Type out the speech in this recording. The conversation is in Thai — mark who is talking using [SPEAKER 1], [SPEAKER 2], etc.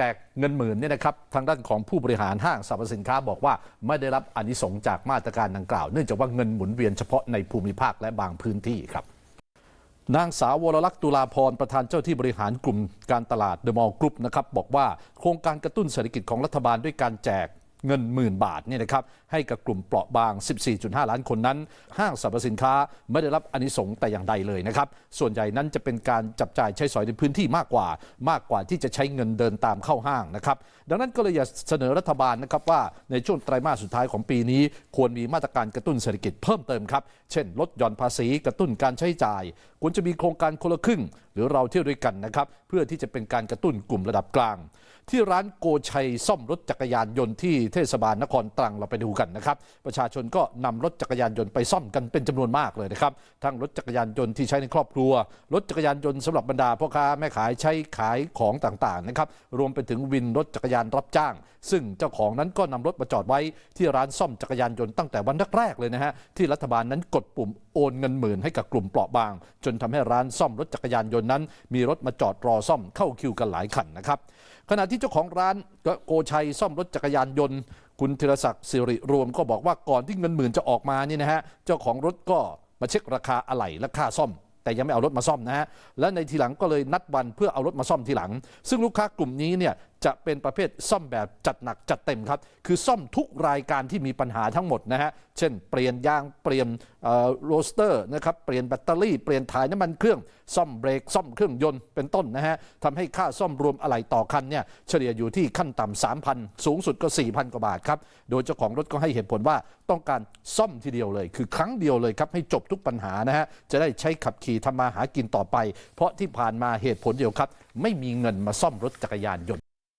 [SPEAKER 1] แจกเงินหมื่นเนี่ยนะครับทางด้านของผู้บริหารห้างสรรพสินค้าบอกว่าไม่ได้รับอนิสงจากมาตรการดังกล่าว เนื่องจากว่าเงินหมุนเวียนเฉพาะในภูมิภาคและบางพื้นที่ครับนางสาววรลักษณ์ตุลาพรประธานเจ้าที่บริหารกลุ่มการตลาดเดอะมอลล์กรุ๊ปนะครับบอกว่าโครงการกระตุ้นเศรษฐกิจของรัฐบาลด้วยการแจก เงินหมื่นบาทเนี่ยนะครับให้กับกลุ่มเปราะบาง 14.5 ล้านคนนั้น ห้างสรรพสินค้าไม่ได้รับอนิสงส์แต่อย่างใดเลยนะครับ ส่วนใหญ่นั้นจะเป็นการจับจ่ายใช้สอยในพื้นที่มากกว่า มากกว่าที่จะใช้เงินเดินตามเข้าห้างนะครับ ดังนั้นก็เลยอยากเสนอรัฐบาลนะครับว่าในช่วงไตรมาสสุดท้ายของปีนี้ควรมีมาตรการกระตุ้นเศรษฐกิจเพิ่มเติมครับ เช่น ลดหย่อนภาษีกระตุ้นการใช้จ่าย ควรจะมีโครงการคนละครึ่ง หรือเราเที่ยวด้วยกันนะครับเพื่อที่จะเป็นการกระตุ้นกลุ่มระดับกลาง ที่ร้านโกชัยซ่อมรถจักรยานยนต์ที่เทศบาลนครตรังเราไปดูกันนะครับ ประชาชนก็นำรถจักรยานยนต์ไปซ่อมกันเป็นจำนวนมากเลยนะครับ ทั้งรถจักรยานยนต์ที่ใช้ในครอบครัว รถจักรยานยนต์สำหรับบรรดาพ่อค้าแม่ขายใช้ขายของต่างๆนะครับ รวมไปถึงวินรถจักรยานรับจ้าง ซึ่งเจ้าของนั้นก็นำรถมาจอดไว้ที่ร้านซ่อมจักรยานยนต์ตั้งแต่วันแรกๆเลยนะฮะ ที่รัฐบาลนั้นกดปุ่มโอนเงินหมื่นให้กับกลุ่มเปราะบาง จนทำให้ร้านซ่อมรถจักรยานยนต์นั้น มีรถมาจอดรอซ่อมเข้าคิวกันหลายคันนะครับ ขณะที่เจ้าของร้านโกชัยซ่อมรถจักรยานยนต์ คุณธีรศักดิ์สิริรวมก็บอกว่าก่อนที่เงินหมื่นจะออกมานี่นะฮะเจ้าของรถก็มาเช็คราคาอะไหล่และค่าซ่อม แต่ยังไม่เอารถมาซ่อมนะฮะและในทีหลังก็เลยนัดวันเพื่อเอารถมาซ่อมทีหลัง ซึ่งลูกค้ากลุ่มนี้เนี่ย จะเป็นประเภทซ่อมแบบจัดหนักจัดเต็มครับ คือซ่อมทุกรายการที่มีปัญหาทั้งหมดนะฮะ เช่นเปลี่ยนยางเปลี่ยนโรสเตอร์นะครับ เปลี่ยนแบตเตอรี่เปลี่ยนถ่ายน้ำมันเครื่อง ซ่อมเบรกซ่อมเครื่องยนต์เป็นต้นนะฮะทำให้ค่าซ่อมรวมอะไหล่ต่อคันเนี่ยเฉลี่ยอยู่ที่ขั้นต่ำสามพันสูงสุดก็ 4,000 กว่าบาทครับ โดยเจ้าของรถก็ให้เหตุผลว่าต้องการซ่อมทีเดียวเลย คือครั้งเดียวเลยครับให้จบทุกปัญหานะฮะจะได้ใช้ขับขี่ทำมาหากินต่อไป เพราะที่ผ่านมาเหตุผลเดียวครับ ไม่มีเงินมาซ่อมรถจักรยานยนต์